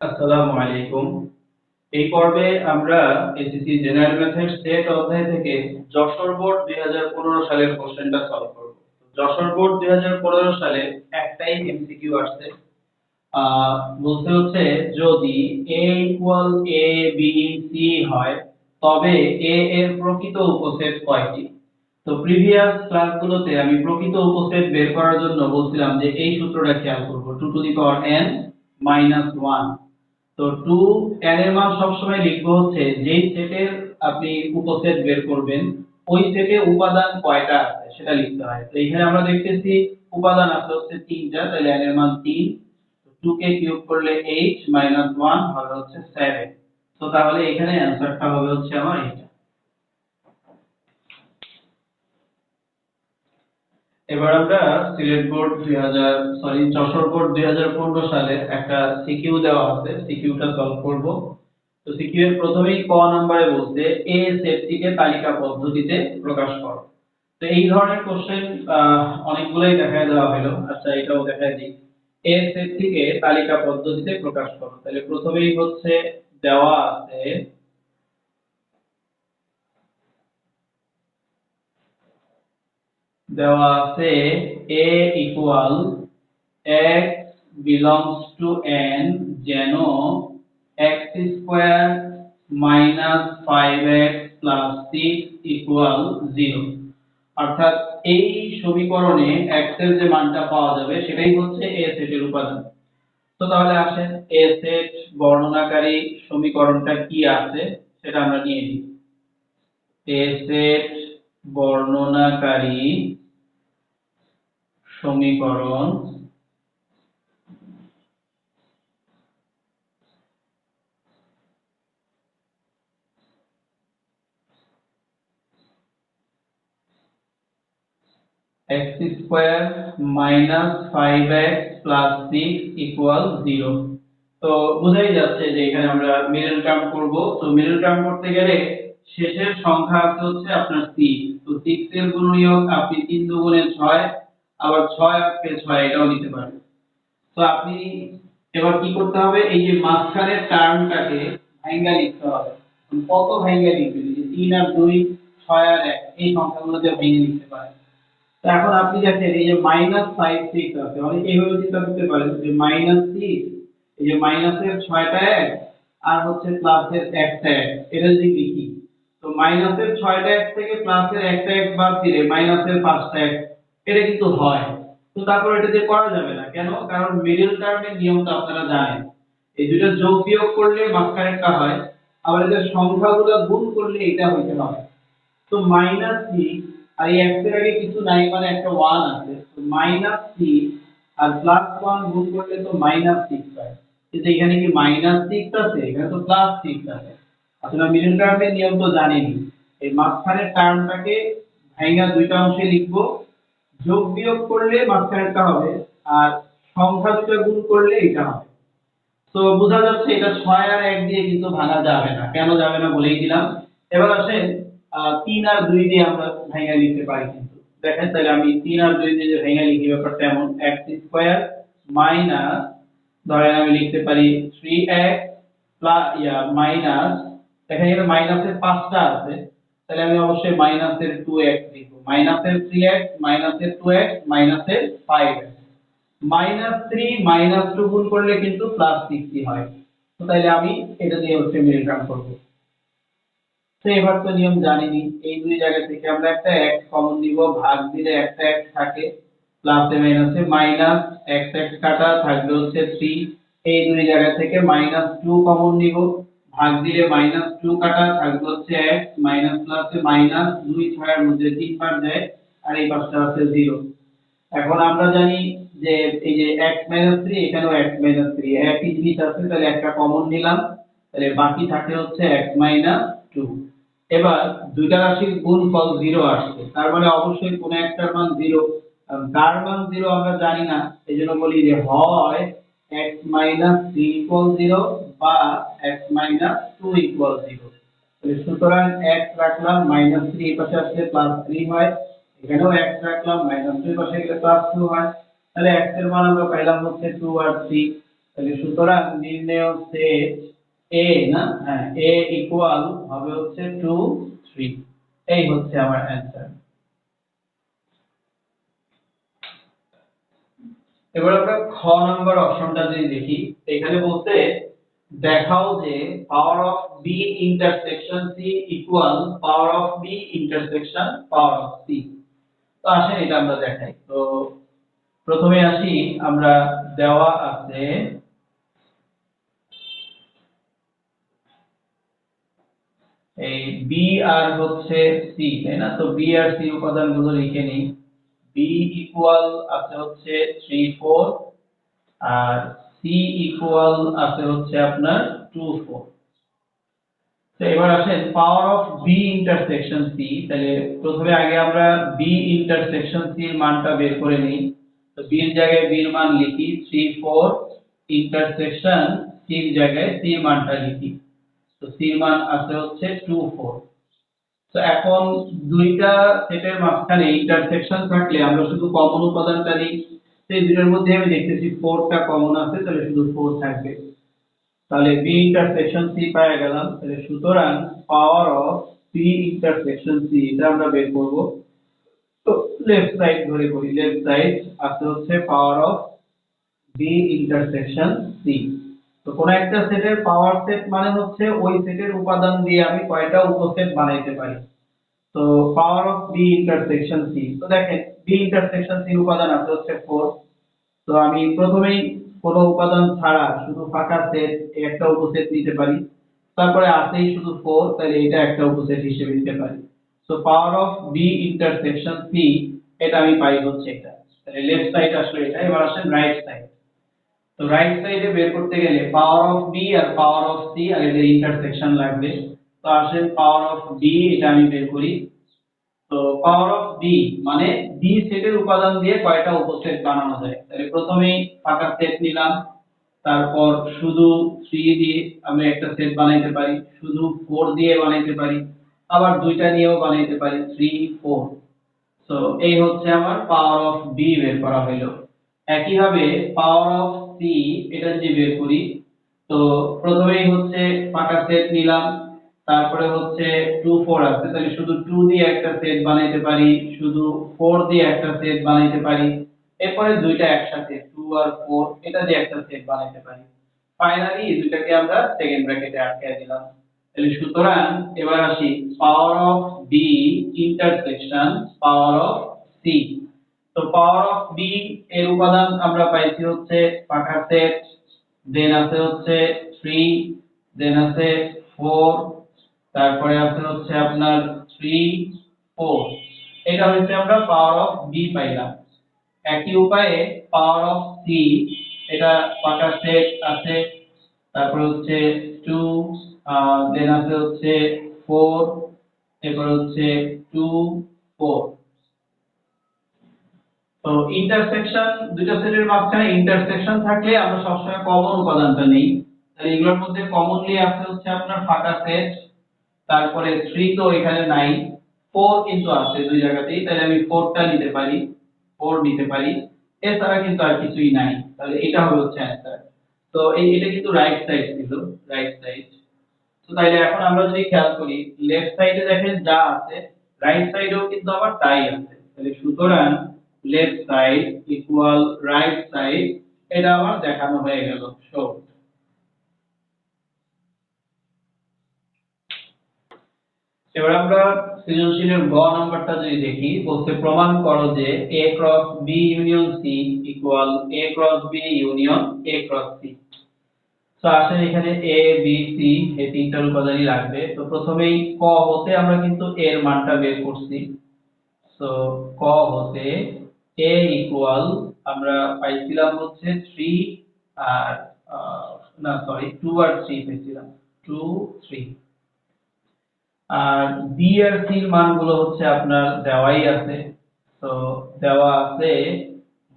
আসসালামু আলাইকুম। এই পর্বে আমরা এসএসসি জেনারেল ম্যাথের সেট অধ্যায় থেকে যশোর বোর্ড 2015 সালের কোশ্চেনটা সলভ করব। যশোর বোর্ড 2015 সালে একটাই এমসিকিউ আসছে। বলতে হচ্ছে যদি a equal a, b, c হয়, তবে a এর প্রকৃত উপসেট কয়টি? তো প্রিভিয়াস ক্লাসগুলোতে আমি প্রকৃত উপসেট বের করার জন্য বলছিলাম যে এই সূত্রটা খেয়াল করব। 2 to the power n minus 1 তো 2 n এর মান সবসময় লিখব হচ্ছে, যেই সেটের আপনি উপসেট বের করবেন, ওই সেটে উপাদান কয়টা আছে সেটা লিখতে হয়। তো এখানে আমরা দেখতেছি উপাদান আছে হচ্ছে তিনটা, তাহলে n এর মান 3 2 কে কিউব করলে 8 মাইনাস 1 হবে হচ্ছে 7 তো তাহলে এখানে অ্যানসারটা হবে হচ্ছে আমার এটা এবার আমরা Sylhet board 2000 sorry Jessore board 2015 সালে একটা সিকিউ দেওয়া আছে। সিকিউটা সলভ করব। তো সিকিউ এর প্রথমেই ক নম্বরে বলতে এ সেটটিকে তালিকা পদ্ধতিতে প্রকাশ করো। তো এই ধরনের কোশ্চেন অনেকগুলোই দেখা দেওয়া হলো আচ্ছা এটাও দেখাই দিই। এ সেটটিকে তালিকা পদ্ধতিতে প্রকাশ করো। তাহলে প্রথমেই হচ্ছে দেওয়া আছে দেওয়া আছে a equal x belongs to n যেন x square minus 5x plus 6 equal 0 অর্থাৎ এই সমীকরণে x এর যে মানটা পাওয়া যাবে সেটাই হচ্ছে a সেটের উপাদান। তো তাহলে আসেন a সেট বর্ণনাকারী সমীকরণটা কি আছে সেটা আমরা নিয়ে নিই। A সেট বর্ণনাকারী সমীকরণ x square minus 5x plus 6 equal 0 তো বোঝাই যাচ্ছে যে এখানে আমরা মিডল টার্ম করব। তো মিডল টার্ম করতে গেলে শেষের সংখ্যা হচ্ছে আপনার 6 তো 6 এর গুণনীয়ক আপনি 3 দুগুণে 6 আবার 6 আটকে 6 এটাও নিতে পারেন তো আপনি এবার কি করতে হবে? এই যে মাঝখানের টার্মটাকে ভাঙা লিখতে হবে। কত ভাঙা লিখবেন? যে 3 আর 2 6 আর 1 এই সংখ্যাগুলো দিয়ে ভেঙে লিখতে পারেন। তো এখন আপনি দেখেন, এই যে মাইনাস ফাইভ সিক্স আছে। অনেকে এইভাবে চিন্তা করতে পারেন যে মাইনাস সিক্স এই যে মাইনাসের ছয়টা এক, আর হচ্ছে প্লাসের একটা এক। এটা যদি লিখি, তো মাইনাসের ছয়টা এক থেকে প্লাসের একটা এক বাদ দিলে মাইনাসের পাঁচটা এক এটা কিন্তু হয়। তো তারপর এটা দিয়ে করা যাবে না। কেন? কারণ মিডল টার্মের নিয়ম তো আপনারা জানেন। এই দুটো যোগ বিয়োগ করলে মাঝখানেরটা হয়। আবার এদের সংখ্যাগুলো গুণ করলে এটা হইতে হবে। তো মাইনাস সিক্স আর এই এর আগে কিছু নাই মানে একটা 1 আছে। তো মাইনাস 6 আর প্লাস 1 গুণ করলে তো মাইনাস 6 হয়। কিন্তু এখানে কি মাইনাস 6 আছে? এখানে তো প্লাস 6 আছে। আসলে মিডল টার্মের নিয়ম তো জানেনই। এই মাঝখানের টার্মটাকে ভাঙা দুইটা অংশে লিখব। যোগ বিয়োগ করলে মাঝখানেরটা হবে, আর সংখ্যা দুটো গুণ করলে এটা হবে। তো বোঝা যাচ্ছে এটা 6 আর 1 দিয়ে কিন্তু ভাঙা যাবে না। কেন যাবে না বলেই দিলাম। এবার আসেন তিন আর দুই দিয়ে আমরা ভেঙে লিখতে পারি কিন্তু। দেখেন তাহলে আমি তিন আর দুই দিয়ে যে ভেঙে লিখি ব্যাপারটা? এমন এক্স স্কোয়ার মাইনাস, ধরেন আমি লিখতে পারি থ্রি এক্স প্লাস মাইনাস। দেখেন এখানে মাইনাসের পাঁচটা আছে। তাহলে আমি অবশ্যই মাইনাসের টু এক্স লিখব। মাইনাসের থ্রি এক্স মাইনাসের টু এক্স মাইনাসের five X minus three minus two গুণ করলে কিন্তু প্লাস সিক্সটি হয়। তো তাহলে আমি এটা দিয়ে হচ্ছে মিল টার্ম করব। তো এবার তো নিয়ম জানিনি, এই দুই জায়গা থেকে আমরা একটা x কমন নিব, ভাগ দিলে একটা x থাকে প্লাসে মাইনাসে মাইনাস x x কাটা থাকবে হচ্ছে 3 এই দুই জায়গা থেকে মাইনাস 2 কমন নিব। ভাগ দিলে মাইনাস 2 কাটা থাকবে হচ্ছে x মাইনাস প্লাসে মাইনাস 2 6 এর মধ্যে তিন বার যায় আর এই পাশটা আছে 0 এখন আমরা জানি যে এই যে x 3 এখানেও x 3 একই জিনিস আছে, তাহলে একটা কমন নিলাম। তাহলে বাকি থাকে হচ্ছে x 2 এবার দুইটা রাশির গুণফল জিরো আসছে। তার মানে অবশ্যই কোন একটার মান 0 কারণ কার মান 0 আমরা জানি না, এজন্য বলি যে হয় x 3 0 বা x 2 0 তাহলে সুতরাং x রাখলাম -3 এই পাশে আসলে +3 হয়। এখানেও x রাখলাম -2 এই পাশে গেলে +2 হয়। তাহলে x এর মান আমরা পাইলাম হচ্ছে 2 আর 3 তাহলে সুতরাং নির্ণেয় সেট এ না? হ্যাঁ এ ইকুয়াল হবে হচ্ছে 2 3 এই হচ্ছে আমার অ্যান্সার এবার আমরা খ নাম্বার অপশনটা যদি দেখি, এখানে বলতে দেখাও যে power of B intersection C equal power of B intersection power of C তো আসেন এটা আমরা দেখাই। তো প্রথমে আসি, আমরা দেওয়া আছে এই বি আর হচ্ছে সি তাই না? তো বি আর সি উপাদানগুলো লিখে নিই। বি ইকুয়াল আছে হচ্ছে 3 4 আর সি ইকুয়াল আছে হচ্ছে আপনার 2 4 তো এবার আসেন পাওয়ার অফ ইন্টারসেকশন তাহলে প্রথমে আগে আমরা ইন্টারসেকশন এর মানটা বের করে নিই। তো এর জায়গায় এর মান লিখি 3 4 ইন্টারসেকশন এর জায়গায় এর মানটা লিখি। তো সি এর মান আছে হচ্ছে 2 4 তো এখন দুইটা সেটের মাঝখানে ইন্টারসেকশন থাকলে আমরা শুধু কমন উপাদানটা নিই। এই দুটোর মধ্যে আমি দেখতেছি 4টা কমন আছে, তাহলে শুধু 4 থাকবে। তাহলে বি ইন্টারসেকশন সি পাওয়া গেলাম তাহলে সুতরাং power of B intersection C এটা আমরা বের করব। তো লেফট সাইড ধরে করি লেফট সাইড আছে হচ্ছে power of B intersection C তো কোন একটা সেটের পাওয়ার সেট মানে হচ্ছে ওই সেটের উপাদান দিয়ে আমি কয়টা উপসেট বানাইতে পারি? তো power of B intersection C তো দেখেন বি ইন্টারসেকশন সি উপাদান আছে হচ্ছে 4 তো আমি প্রথমেই কোন উপাদান ছাড়া শুধু ফাঁকা সেট একটা উপসেট নিতে পারি। তারপরে আছেই শুধু 4 তাহলে এটা একটা উপসেট হিসেবে নিতে পারি। So power of B intersection C এটা আমি পাই হচ্ছে এটা। তাহলে লেফট সাইড আসলে এটা, এবার আসেন রাইট সাইড তো রাইট সাইডে বের করতে গেলে পাওয়ার অফ বি আর পাওয়ার অফ সি আর এদের ইন্টারসেকশন লাগবে। তো আসেন পাওয়ার অফ বি এটা আমি বের করি। তো পাওয়ার অফ বি মানে বি সেটের উপাদান দিয়ে কয়টা উপসেট বানানো যায়? তাহলে প্রথমেই ফাঁকা সেট নিলাম, তারপর শুধু 3 দিয়ে আমরা একটা সেট বানাইতে পারি, শুধু 4 দিয়ে বানাইতে পারি, আবার দুইটা নিয়েও বানাইতে পারি 3 4 তো এই হচ্ছে আমার পাওয়ার অফ বি বের করা হলো একইভাবে পাওয়ার অফ সি এটা যদি বের করি, তো প্রথমেই হচ্ছে ফাঁকা সেট নিলাম তারপরে হচ্ছে 2 4 আছে। তাহলে শুধু 2 দিয়ে একটা সেট বানাইতে পারি, শুধু 4 দিয়ে একটা সেট বানাইতে পারি, এরপরে দুইটা একসাথে 2 আর 4 এটা দিয়ে একটা সেট বানাইতে পারি। ফাইনালি দুইটাকে আমরা সেকেন্ড ব্র্যাকেটে আটকে দিলাম। তাহলে সুতরাং, এবার আসি power of B intersection power of C তো পাওয়ার অফ বি এর উপাদান আমরা পাইছি হচ্ছে ফাঁকা সেট দেন আছে হচ্ছে 3 দেন আছে 4 তারপরে আছে হচ্ছে আপনার 3 4 এটা হচ্ছে আমরা পাওয়ার অফ বি পাইলাম। একই উপায়ে পাওয়ার অফ সি এটা ফাঁকা সেট আছে। তারপরে হচ্ছে 2 দেন আছে হচ্ছে 4 এরপর হচ্ছে 2 4 তো ইন্টারসেকশন দুইটা সেটের মাঝখানে ইন্টারসেকশন থাকলে আমরা সবসময় কমন উপাদানটা নেই। তাহলে এগুলোর মধ্যে কমনলি আছে হচ্ছে আপনার ফাঁকা সেট তারপরে 3 তো এখানে নাই 4 কিন্তু আছে দুই জায়গাতেই তাহলে আমি 4টা নিতে পারি 4 নিতে পারি। এছাড়া কিন্তু আর কিছুই নাই। তাহলে এটা হবে হচ্ছে অ্যান্সার তো এই, এটা কিন্তু রাইট সাইড ছিল রাইট সাইড তো তাইলে এখন আমরা যদি খেয়াল করি লেফট সাইডে দেখেন যা আছে রাইট সাইডেও কিন্তু আবার তাই আছে। তাহলে সুতরাং left side equal right side এটা আমার দেখানো হয়ে গেল। শো এবার আমরা সৃজনশীলের গ নাম্বারটা যদি দেখি বলতে প্রমাণ করো যে a cross b union c equal a cross b union a cross c তো আসেন এখানে a, b, c, এই তিনটার উপাদানই লাগবে। তো প্রথমেই ক হতে আমরা কিন্তু এর মানটা বের করছি। তো ক হতে a ইকুয়াল আমরা পাইছিলাম হচ্ছে 3 আর না সরি 2 আর 3 পেয়েছিলাম। 2 3 আর বি আর সি এর মানগুলো হচ্ছে আপনার দেওয়াই আছে। তো দেওয়া আছে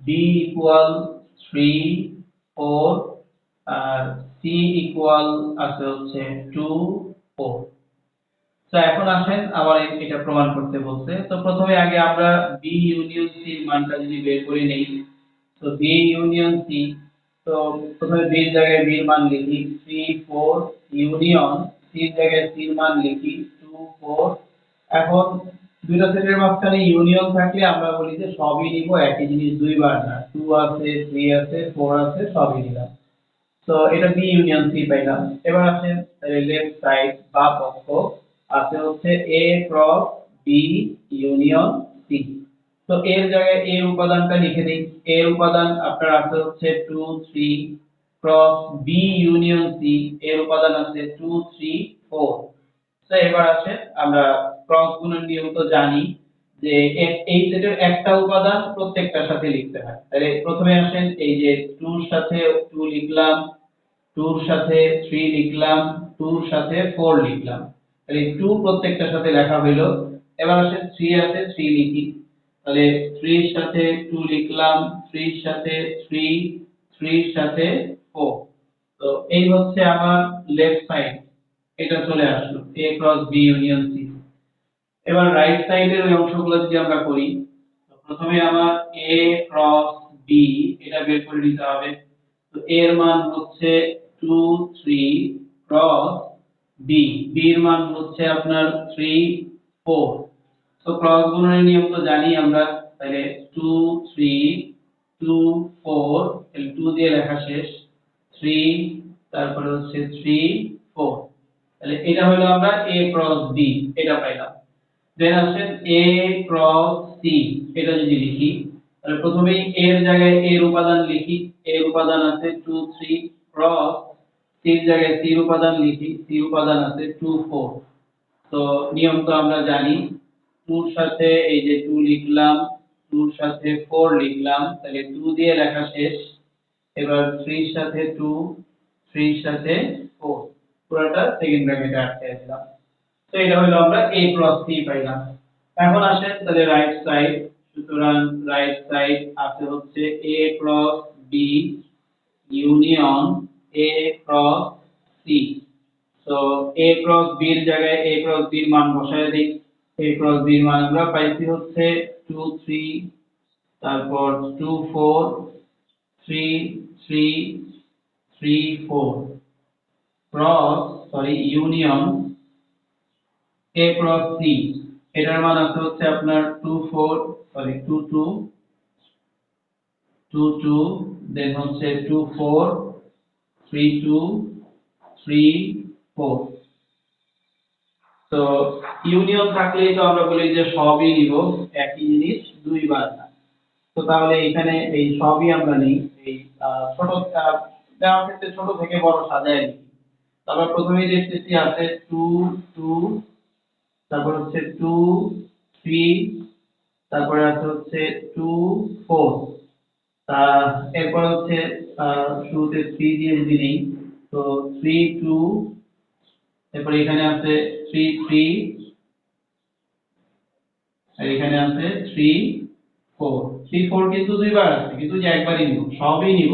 বি ইকুয়াল থ্রি ফোর আর সি ইকুয়াল আছে হচ্ছে টু ফোর তো এখন আসেন, আবার এটা প্রমাণ করতে বলছে। তো প্রথমে আগে আমরা বি ইউনিয়ন সি মানটা যদি বের করে নেই, তো বি ইউনিয়ন সি তো প্রথমে বি এর জায়গায় বি এর মান লিখি। থ্রি ফোর ইউনিয়ন সি এর জায়গায় সি এর মান লিখি। ফোর এখন দুইটা সেটের মাঝখানে ইউনিয়ন থাকলে আমরা বলি যে সবই নিব, একই জিনিস দুইবার না। টু আছে থ্রি আছে ফোর আছে, সবই নিলাম। তো এটা বি ইউনিয়ন সি পাইলাম। এবার আসেন লেফট সাইড বা পক্ষ। আছে হচ্ছে A cross B union C তো এর জায়গায় এ উপাদানটা লিখে দিই এ উপাদান আপনার আছে হচ্ছে 2 3 ক্রস বি ইউনিয়ন সি এর উপাদান আছে 2 3 4 তো এবার আসেন, আমরা ক্রস গুণের নিয়ম তো জানি যে এই সেটের একটা উপাদান প্রত্যেকটার সাথে লিখতে হয়। তাহলে প্রথমে আসেন এই যে 2 এর সাথে 2 লিখলাম 2 এর সাথে 3 লিখলাম 2 এর সাথে 4 লিখলাম। তাহলে 2 প্রত্যেকটার সাথে লেখা হলো এবার আসে 3 আছে 3 লিখি। তাহলে 3 এর সাথে 2 লিখলাম 3 এর সাথে 3 3 এর সাথে 4 তো এই হচ্ছে আমার লেফট সাইড এটা চলে আসলো, a cross b union c. এবার রাইট সাইডের ওই অংশগুলো যদি আমরা করি প্রথমে আমার a ক্রস b, এটা বের করে নিতে হবে। তো a এর মান হচ্ছে 2 3 ক্রস b এর মান হচ্ছে আপনার 3 4 তো ক্রস গুণনের নিয়ম তো জানি আমরা, তাহলে 2 3 2 4 তাহলে 2 দিয়ে লেখা শেষ। 3 তারপরে হচ্ছে 3 4 তাহলে এটা হলো আমরা a ক্রস b, এটা পাইলাম। দেন আসেন a ক্রস c, এটা যদি লিখি, তাহলে প্রথমেই a এর জায়গায় a এর উপাদান লিখি a এর উপাদান আছে 2 3 ক্রস c এর জায়গায় c এর উপাদান লিখি, c এর উপাদান আছে 2 4 তো নিয়ম তো আমরা জানি 2 এর সাথে এই যে 2 লিখলাম 2 এর সাথে 4 লিখলাম, তাহলে 2 দিয়ে লেখা শেষ। এবার 3 এর সাথে 2 3 এর সাথে 4 পুরোটা সেকেন্ড ব্র্যাকেটে আটকে দিলাম তো এটা হলো আমরা a ক্রস c পাইলাম। এখন আসে তাহলে রাইট সাইড সুতরাং রাইট সাইড আছে হচ্ছে a cross b union a cross c তো a ক্রস b এর জায়গায় a ক্রস b এর মান বসায় দিই। A ক্রস b এর মান আমরা পাইছি হচ্ছে 2 3 তারপর 2 4 3 3 3 4 cross sorry union a cross c, এটার মান আছে হচ্ছে আপনার 2 4 সরি 2 2 2 2 দেন হচ্ছে 2 4 3 2 3 4 তো ইউনিয়ন থাকলেই তো আমরা বলি যে সবই নিব, একই জিনিস দুইবার না। তো তাহলে এখানে এই সবই আমরা নিই, এই ছোট ছোট থেকে বড় সাজায় নিই তারপর প্রথমেই দেখতেছি আছে 2 2 তারপর হচ্ছে 2 3 তারপরে আছে হচ্ছে 2 4 তা এরপর হচ্ছে শুরুতে 3 দিয়ে যদি নিই তো 3 2 এরপর এখানে আছে 3 3 আর এখানে আছে 3 4 3 4 কিন্তু দুইবার আছে, কিন্তু যে একবারই নিব, সবই নিব।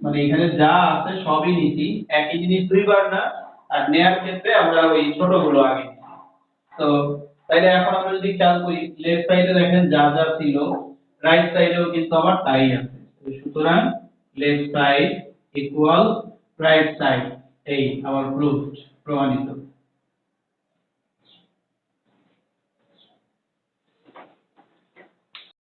মানে এখানে যা আছে সবই নিছি। একই জিনিস দুইবার না, আর নেয়ার ক্ষেত্রে আমরা ওই ছোটগুলো আগে। তো তাইলে এখন আমরা যদি খেয়াল করি লেফট সাইডে দেখেন যা যা ছিল রাইট সাইডেও কিন্তু আবার তাই আছে। সুতরাং left side equal right side এই আমার প্রুফড প্রমাণিত।